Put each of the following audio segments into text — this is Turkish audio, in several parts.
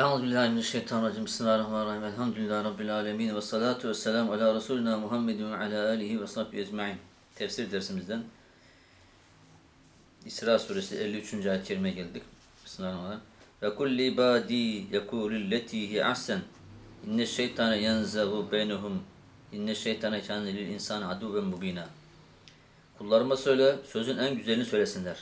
Euzubillahimineşşeytanirracim. Bismillahirrahmanirrahim. Elhamdülillahi Rabbil alemin. Ve salatu ve selamu ala Resulina Muhammedin ve ala alihi ve sahbihi ecma'in. Tefsir dersimizden İsra suresi 53. ayet-i kerimeye geldik. Bismillahirrahmanirrahim. Ve kulli ibadi yekulü ahsen. İnne şeytane yenzehu beynehum. İnne şeytane kâne lil insani aduven mubina. Kullarıma söyle, sözün en güzelini söylesinler.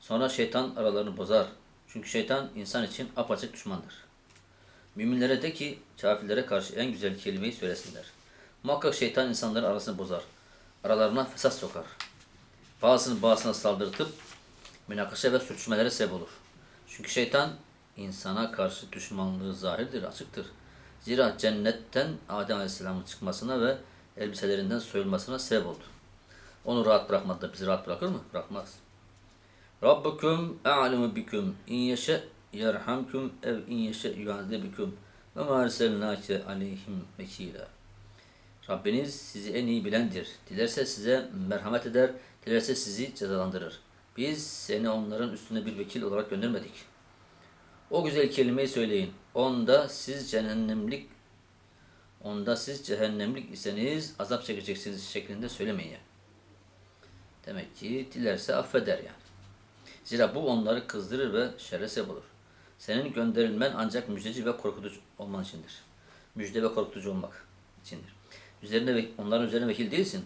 Sonra şeytan aralarını bozar. Çünkü şeytan insan için apaçık düşmandır. Müminlere de ki kafirlere karşı en güzel kelimeyi söylesinler. Muhakkak şeytan insanların arasını bozar. Aralarına fesat sokar. Bazısını bazısına saldırtıp münakaşa ve sürtüşmelere sebep olur. Çünkü şeytan insana karşı düşmanlığı zahirdir, açıktır. Zira cennetten Adem Aleyhisselam'ın çıkmasına ve elbiselerinden soyulmasına sebep oldu. Onu rahat bırakmadı da bizi rahat bırakır mı? Bırakmaz. Rabbukum a'lemu bikum in yeşe yerhamkum ev in yeşe yuazibikum ve ma erselnake aleyhim vekila. Rabbiniz sizi en iyi bilendir. Dilerse size merhamet eder, dilerse sizi cezalandırır. Biz seni onların üstüne bir vekil olarak göndermedik. O güzel kelimeyi söyleyin. Onda siz cehennemlik onda siz cehennemlik iseniz azap çekeceksiniz şeklinde söylemeyin. Demek ki dilerse affeder yani. Zira bu onları kızdırır ve şerre sebep olur. Senin gönderilmen ancak müjdeci ve korkutucu olman içindir. Müjde ve korkutucu olmak içindir. Üzerine onların üzerine vekil değilsin.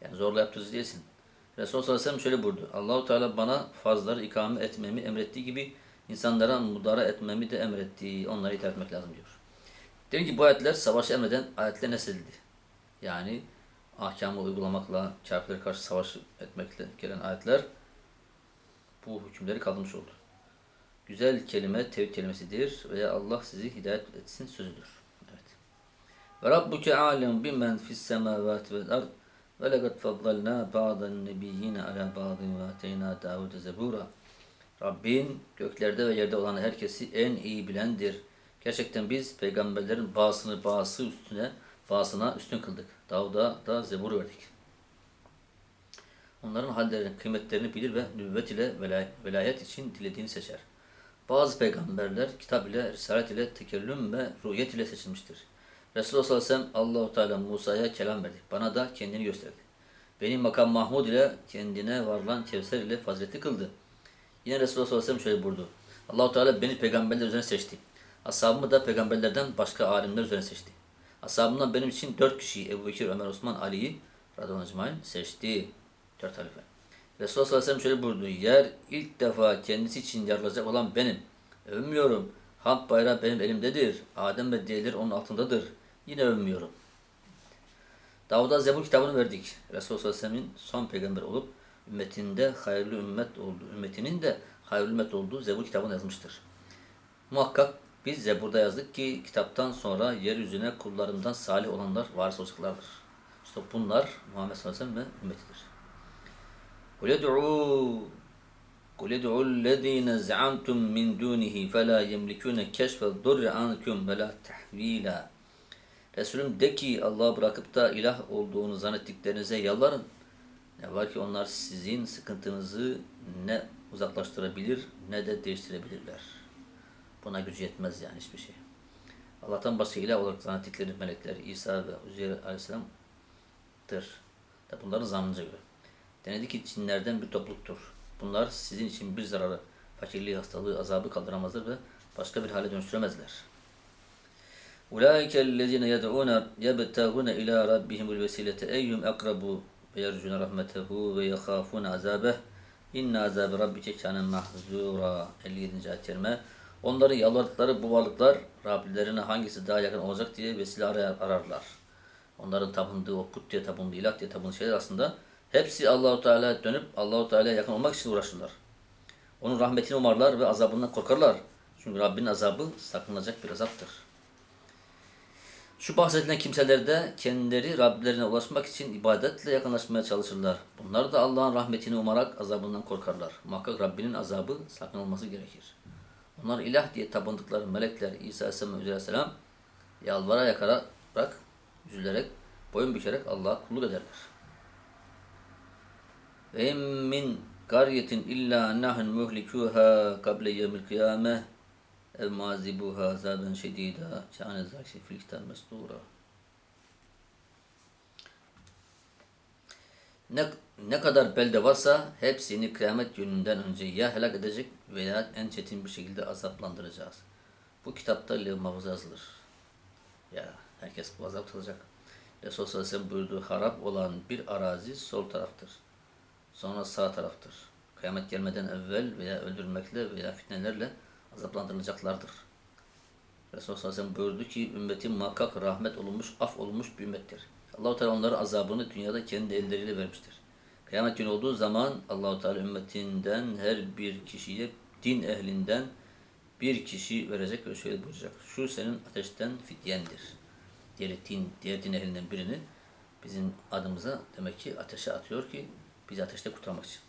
Yani zorla yaptırıcı değilsin. Resulullah sallallahu aleyhi ve sellem şöyle buyurdu. Allahu Teala bana fazları ikame etmemi emrettiği gibi insanlara mudara etmemi de emrettiği, onlara itaat etmek lazım diyor. Dedim ki bu ayetler savaşı emreden ayetler nesildi. Yani ahkamı uygulamakla, kafirlere karşı savaş etmekle gelen ayetler bu hükümleri kaldırmış oldu. Güzel kelime tevhid kelimesidir veya Allah sizi hidayet etsin sözüdür. Evet. Ve Rabbuke alem bimen fis semavati vel ard ve lekad faddalna ba'dan nebiyyine ala ba'din ve ateyna Davud'e zebura. Rabbin göklerde ve yerde olan herkesi en iyi bilendir. Gerçekten biz peygamberlerin bazısını bazısı üstüne bazısına üstün kıldık. Davud'a da zebur verdik. Onların hallerini, kıymetlerini bilir ve nübüvvet ile velayet için dilediğini seçer. Bazı peygamberler kitap ile, risalet ile, tekellüm ve ruhiyet ile seçilmiştir. Resulullah sallallahu aleyhi ve sellem Allahu Teala Musa'ya kelam verdi. Bana da kendini gösterdi. Benim makam Mahmud ile kendine varılan Kevser ile faziletli kıldı. Yine Resulullah sallallahu aleyhi ve sellem şöyle buyurdu. Allahu Teala beni peygamberler üzerine seçti. Ashabımı da peygamberlerden başka alimler üzerine seçti. Ashabımdan benim için dört kişiyi Ebu Bekir, Ömer, Osman, Ali'yi radıyallahu seçti. Dört halife. Resulullah sallallahu aleyhi ve sellem şöyle buyurdu. Yer ilk defa kendisi için yarılacak olan benim. Övünmüyorum. Hamd bayrağı benim elimdedir. Adem ve diğerleri onun altındadır. Yine övünmüyorum. Davud'a Zebur kitabını verdik. Resulullah sallallahu aleyhi ve sellem'in son peygamber olup ümmetinde hayırlı ümmet oldu. Ümmetinin de hayırlı ümmet olduğu Zebur kitabını yazmıştır. Muhakkak biz Zebur'da yazdık ki kitaptan sonra yeryüzüne kullarından salih olanlar varis olacaklardır. İşte bunlar Muhammed sallallahu aleyhi ve sellem ve ümmetidir. قل ادعوا قل ادعوا الذين زعمتم من دونه فلا يملكون كشف الضر عنكم ولا تحويلا Resulüm de ki Allah'ı bırakıp da ilah olduğunu zannettiklerinize yalvarın. Ne var ki onlar sizin sıkıntınızı ne uzaklaştırabilir ne de değiştirebilirler. Buna gücü yetmez yani hiçbir şey. Allah'tan başka ilah olarak zannettikleri melekler İsa ve Uzeyr Aleyhisselam'dır. Bunların zammınıza göre. Denedi ki cinlerden bir topluluktur. Bunlar sizin için bir zararı, fakirliği, hastalığı, azabı kaldıramazlar ve başka bir hale dönüştüremezler. Ulaike ellezine yed'ûne yebtâhûne ilâ rabbihimul vesilete eyyum akrabu ve yercûne rahmetehu ve yehâfûne azâbeh inne azâbe rabbike kâne mahzûrâ 57. ayet kerime Onları yalvardıkları bu varlıklar Rablerine hangisi daha yakın olacak diye vesile ararlar. Onların tapındığı o put diye tapındığı, ilah diye tapındığı şeyler aslında Hepsi Allahu Teala'ya dönüp Allahu Teala'ya yakın olmak için uğraşırlar. Onun rahmetini umarlar ve azabından korkarlar. Çünkü Rabbinin azabı sakınılacak bir azaptır. Şu bahsedilen kimseler de kendileri Rablerine ulaşmak için ibadetle yakınlaşmaya çalışırlar. Bunlar da Allah'ın rahmetini umarak azabından korkarlar. Muhakkak Rabbinin azabı sakınılması gerekir. Onlar ilah diye tapındıkları melekler İsa Aleyhisselam ve Aleyhisselam yalvara yakarak, üzülerek, boyun bükerek Allah'a kulluk ederler. Ve min qaryetin illa nahn muhlikuha kable yevmil kıyame ev mazibuha azaben şedida kâne zâki fil kitab mesdûra. Ne, ne kadar belde varsa hepsini kıyamet gününden önce ya helak edecek veya en çetin bir şekilde azaplandıracağız. Bu kitapta levh mahfuza yazılır. Ya herkes bu azap tadacak. Resulullah buyurduğu harap olan bir arazi sol taraftır. Sonra sağ taraftır. Kıyamet gelmeden evvel veya öldürülmekle veya fitnelerle azaplandırılacaklardır. Resulullah sallallahu aleyhi ve sellem buyurdu ki ümmetim muhakkak rahmet olunmuş, af olunmuş bir ümmettir. Allahu Teala onların azabını dünyada kendi elleriyle vermiştir. Kıyamet günü olduğu zaman Allahu Teala ümmetinden her bir kişiye din ehlinden bir kişi verecek ve şöyle buyuracak. Şu senin ateşten fidyendir. Diğer din, diğer din ehlinden birini bizim adımıza demek ki ateşe atıyor ki bizi ateşte kurtarmak için.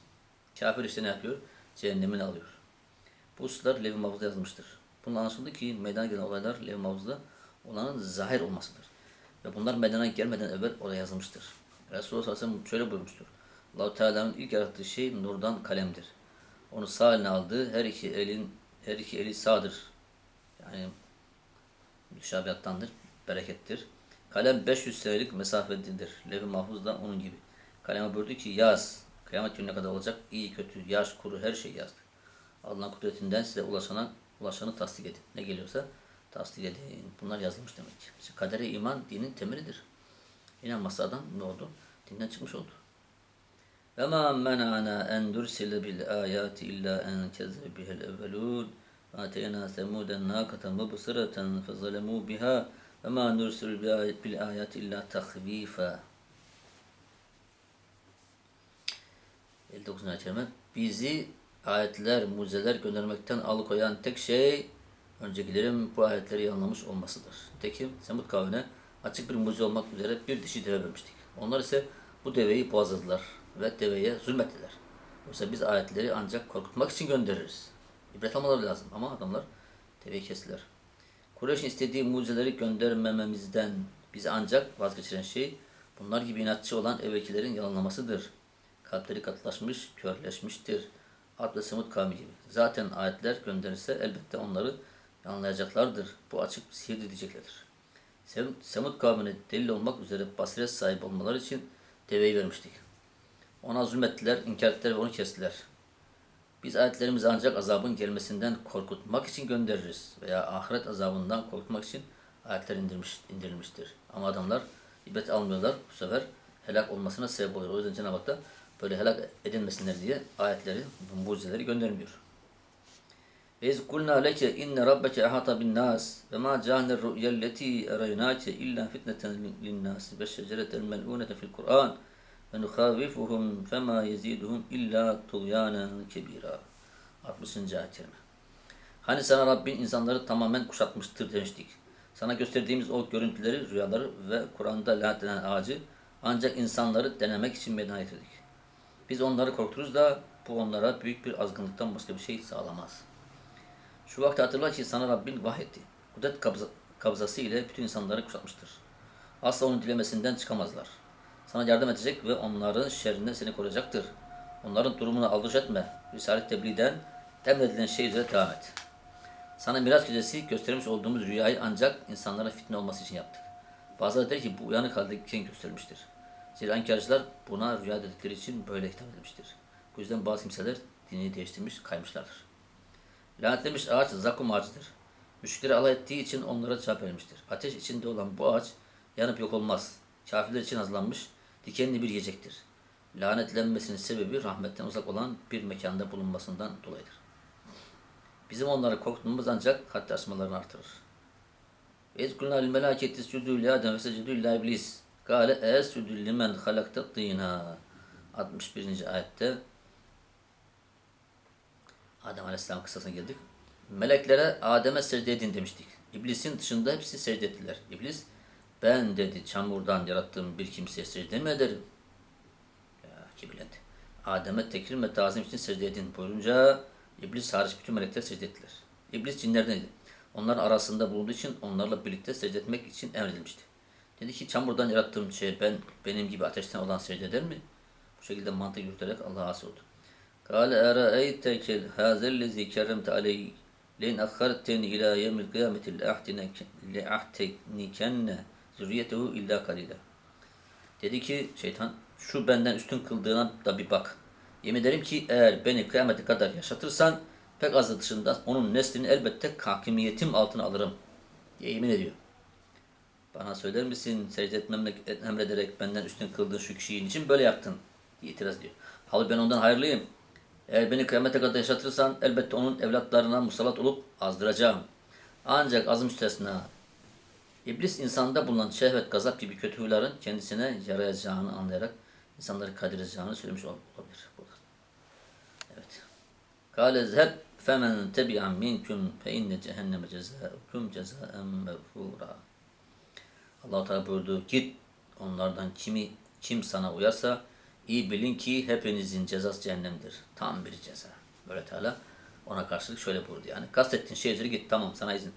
Kafir işte ne yapıyor? Cehennemini alıyor. Bu hususlar Lev-i Mahfuz'da yazılmıştır. Bunun anlaşıldı ki meydana gelen olaylar Lev-i Mahfuz'da olanın zahir olmasıdır. Ve bunlar meydana gelmeden evvel oraya yazılmıştır. Resulullah sallallahu aleyhi ve sellem şöyle buyurmuştur. allah Teala'nın ilk yarattığı şey nurdan kalemdir. Onu sağ eline aldığı her iki elin her iki eli sağdır. Yani müşabihattandır, berekettir. Kalem 500 senelik mesafededir. Levh-i Mahfuz da onun gibi. Kaleme buyurdu ki yaz. Kıyamet gününe kadar olacak iyi kötü, yaş, kuru her şey yazdı. Allah'ın kudretinden size ulaşana, ulaşanı tasdik edin. Ne geliyorsa tasdik edin. Bunlar yazılmış demek. İşte kadere iman dinin temelidir. İnanmazsa adam ne oldu? Dinden çıkmış oldu. Ve ma mena'ana en dursile bil ayati illa en kezzebe bihel evvelun. Ve ateyna semuden nakata mubsireten fe zalemu biha. Ve ma nursil bil ayati illa tahvifa. 59. ayet kerime. Bizi ayetler, mucizeler göndermekten alıkoyan tek şey öncekilerin bu ayetleri yanılmış olmasıdır. Tekim Semud kavmine açık bir mucize olmak üzere bir dişi deve vermiştik. Onlar ise bu deveyi boğazladılar ve deveye zulmettiler. Oysa biz ayetleri ancak korkutmak için göndeririz. İbret almaları lazım ama adamlar deveyi kestiler. Kureyş'in istediği mucizeleri göndermememizden bizi ancak vazgeçiren şey bunlar gibi inatçı olan evvelkilerin yalanlamasıdır. Kalpleri katılaşmış, körleşmiştir. Ad ve Semud kavmi gibi. Zaten ayetler gönderirse elbette onları anlayacaklardır. Bu açık sihir diyeceklerdir. Sem- Semud kavmine delil olmak üzere basiret sahibi olmaları için deveyi vermiştik. Ona zulmettiler, inkar ettiler ve onu kestiler. Biz ayetlerimizi ancak azabın gelmesinden korkutmak için göndeririz veya ahiret azabından korkutmak için ayetler indirmiş, indirilmiştir. Ama adamlar ibret almıyorlar. Bu sefer helak olmasına sebep oluyor. O yüzden Cenab-ı Hak da böyle helak edilmesinler diye ayetleri, mucizeleri göndermiyor. Ve kulna leke inne rabbeke ahata bin nas ve ma ca'alna ru'ya alleti eraynake illa fitneten lin nas ve şeceretel mel'unete fil Kur'an ve nuhavifuhum fema yeziduhum illa tuğyanen kebira. 60. ayet kerime. Hani sana Rabbin insanları tamamen kuşatmıştır demiştik. Sana gösterdiğimiz o görüntüleri, rüyaları ve Kur'an'da lanetlenen ağacı ancak insanları denemek için meydana getirdik. Biz onları korkuturuz da bu onlara büyük bir azgınlıktan başka bir şey sağlamaz. Şu vakti hatırla ki sana Rabbin vahyetti. Kudret kabza, kabzası ile bütün insanları kuşatmıştır. Asla onun dilemesinden çıkamazlar. Sana yardım edecek ve onların şerrinden seni koruyacaktır. Onların durumunu aldırış etme. Risalet tebliğden emredilen şey üzere devam et. Sana Miraç gecesi göstermiş olduğumuz rüyayı ancak insanlara fitne olması için yaptık. Bazıları der ki bu uyanık haldeyken göstermiştir. Ziraatkarcılar buna rüya dedikleri için böyle hitap edilmiştir. Bu yüzden bazı kimseler dinini değiştirmiş, kaymışlardır. Lanetlenmiş ağaç zakum ağacıdır. Müşrikleri alay ettiği için onlara cevap verilmiştir. Ateş içinde olan bu ağaç yanıp yok olmaz. Kafirler için hazırlanmış, dikenli bir yiyecektir. Lanetlenmesinin sebebi rahmetten uzak olan bir mekanda bulunmasından dolayıdır. Bizim onları korkutmamız ancak hatta asmalarını artırır. Ezkulna lil melâketi südû lâ demese südû lâ iblis. Kale escudu limen halakta tina. 61. ayette Adem Aleyhisselam kıssasına geldik. Meleklere Adem'e secde edin demiştik. İblisin dışında hepsi secde ettiler. İblis ben dedi çamurdan yarattığım bir kimseye secde mi ederim? Ya kibirlendi. Adem'e tekrim ve tazim için secde edin buyurunca İblis hariç bütün melekler secde ettiler. İblis cinlerdendi. Onların arasında bulunduğu için onlarla birlikte secde etmek için emredilmişti. Dedi ki çamurdan yarattığım şey ben benim gibi ateşten olan secde eder mi? Bu şekilde mantık yürüterek Allah'a asi oldu. Kale eraeyteke hazellezi keremte aleyh leyn akharteni ila yevmil kıyameti le'ahteknikenne zürriyetehu illa kalile. Dedi ki şeytan şu benden üstün kıldığına da bir bak. Yemin ederim ki eğer beni kıyamete kadar yaşatırsan pek azı dışında onun neslini elbette hakimiyetim altına alırım diye yemin ediyor. Bana söyler misin secde etmemle emrederek benden üstün kıldığın şu kişiyi için böyle yaptın diye itiraz ediyor. Halbuki ben ondan hayırlıyım. Eğer beni kıyamete kadar yaşatırsan elbette onun evlatlarına musallat olup azdıracağım. Ancak az müstesna İblis insanda bulunan şehvet, gazap gibi kötü huyların kendisine yarayacağını anlayarak insanları kaydıracağını söylemiş ol- olabilir. Evet. Kâle zheb femen tebi'an minkum fe inne cehenneme cezâukum cezâen mevfûrâ. Allah Teala buyurdu git onlardan kimi kim sana uyarsa iyi bilin ki hepinizin cezası cehennemdir. Tam bir ceza. Böyle Teala ona karşılık şöyle buyurdu yani. Kastettiğin şey git tamam sana izin.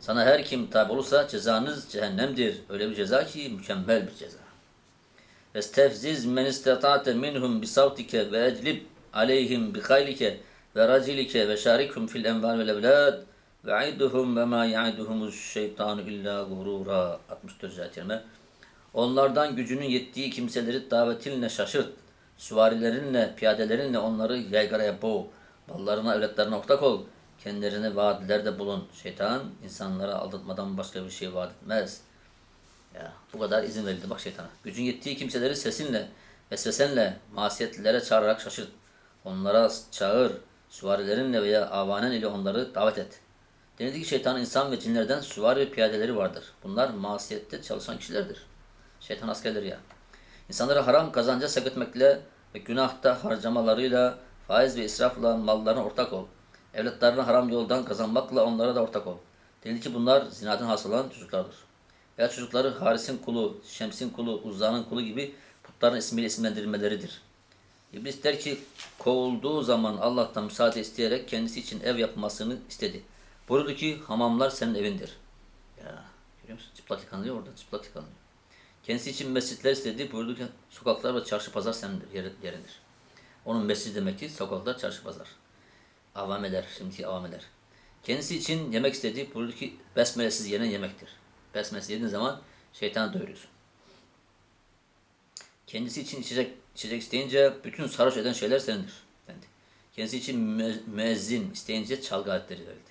Sana her kim tabi olursa cezanız cehennemdir. Öyle bir ceza ki mükemmel bir ceza. Estefziz men istata'te minhum bi savtike ve eclib aleyhim bi haylike ve racilike ve şarikhum fil enval vel evlad ve aiduhum ve ma yaiduhumuz şeytanu illa gurura. 64. ayet. Onlardan gücünün yettiği kimseleri davetinle şaşırt. Süvarilerinle, piyadelerinle onları yaygaraya boğ. Ballarına, evlatlarına ortak ol. Kendilerine vaatlerde bulun. Şeytan insanlara aldatmadan başka bir şey vaat etmez. Ya bu kadar izin verildi bak şeytana. Gücün yettiği kimseleri sesinle, vesvesenle, masiyetlilere çağırarak şaşırt. Onlara çağır, süvarilerinle veya avanen ile onları davet et. Denildi ki şeytanın insan ve cinlerden süvari ve piyadeleri vardır. Bunlar masiyette çalışan kişilerdir. Şeytan askerleri ya. İnsanları haram kazanca sevk etmekle ve günahta harcamalarıyla, faiz ve israfla mallarına ortak ol. Evlatlarını haram yoldan kazanmakla onlara da ortak ol. Denildi ki bunlar zinadan hasıl olan çocuklardır. Veya çocukları Haris'in kulu, Şems'in kulu, Uzza'nın kulu gibi putların ismiyle isimlendirilmeleridir. İblis der ki kovulduğu zaman Allah'tan müsaade isteyerek kendisi için ev yapmasını istedi. Buyurdu ki hamamlar senin evindir. Ya görüyor musun? Çıplak yıkanıyor orada çıplak yıkanıyor. Kendisi için mescitler istedi. Buyurdu ki sokaklar ve çarşı pazar senindir, yer- yerindir. Onun mescid demek ki sokaklar, çarşı pazar. Avameler, şimdiki avameler. Kendisi için yemek istedi. Buyurdu ki besmelesiz yenen yemektir. Besmelesiz yediğin zaman şeytanı doyuruyorsun. Kendisi için içecek, içecek isteyince bütün sarhoş eden şeyler senindir. Dendi. Kendisi için mü- müezzin isteyince çalgı aletleri verildi.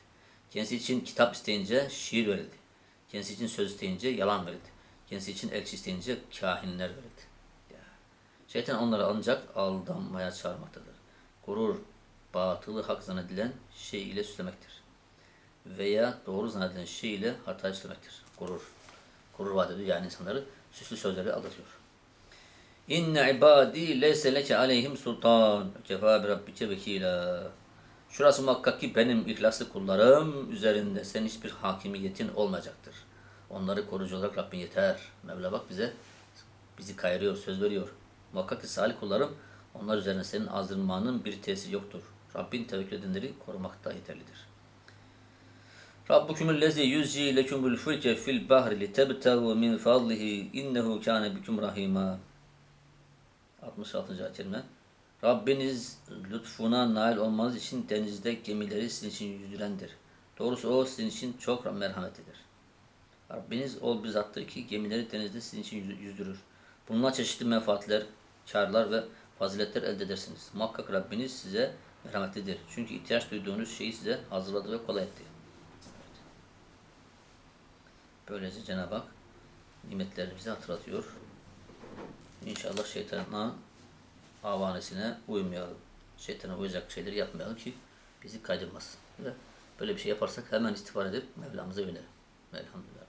Kendisi için kitap isteyince şiir verildi. Kendisi için söz isteyince yalan verildi. Kendisi için elçi isteyince kahinler verildi. Şeytan onları ancak aldanmaya çağırmaktadır. Gurur, batılı hak zannedilen şey ile süslemektir. Veya doğru zannedilen şey ile hata süslemektir. Gurur. Gurur vaat ediyor yani insanları süslü sözlerle aldatıyor. İnne ibadi leyse leke aleyhim sultan. Kefa bi rabbike vekila. Şurası muhakkak ki benim ihlaslı kullarım üzerinde senin hiçbir hakimiyetin olmayacaktır. Onları koruyucu olarak Rabbin yeter. Mevla bak bize bizi kayırıyor, söz veriyor. Muhakkak ki salih kullarım onlar üzerine senin azdırmanın bir tesiri yoktur. Rabbin tevekkül edenleri korumakta yeterlidir. Rabbukumul lezi yuzji lekumul fulke fil bahri litebtehu min fadlihi innehu kâne bikum rahîmâ. 66. ayet. Rabbiniz lütfuna nail olmanız için denizde gemileri sizin için yüzdürendir. Doğrusu o sizin için çok merhametlidir. Rabbiniz ol bir zattır ki gemileri denizde sizin için yüz- yüzdürür. Bununla çeşitli menfaatler, karlar ve faziletler elde edersiniz. Muhakkak Rabbiniz size merhametlidir. Çünkü ihtiyaç duyduğunuz şeyi size hazırladı ve kolay etti. Böylece Cenab-ı Hak nimetlerini bize hatırlatıyor. İnşallah şeytanın avanesine uymayalım. Şeytana uyacak şeyleri yapmayalım ki bizi kaydırmasın. Böyle bir şey yaparsak hemen istiğfar edip Mevlamıza yönelelim. Elhamdülillah.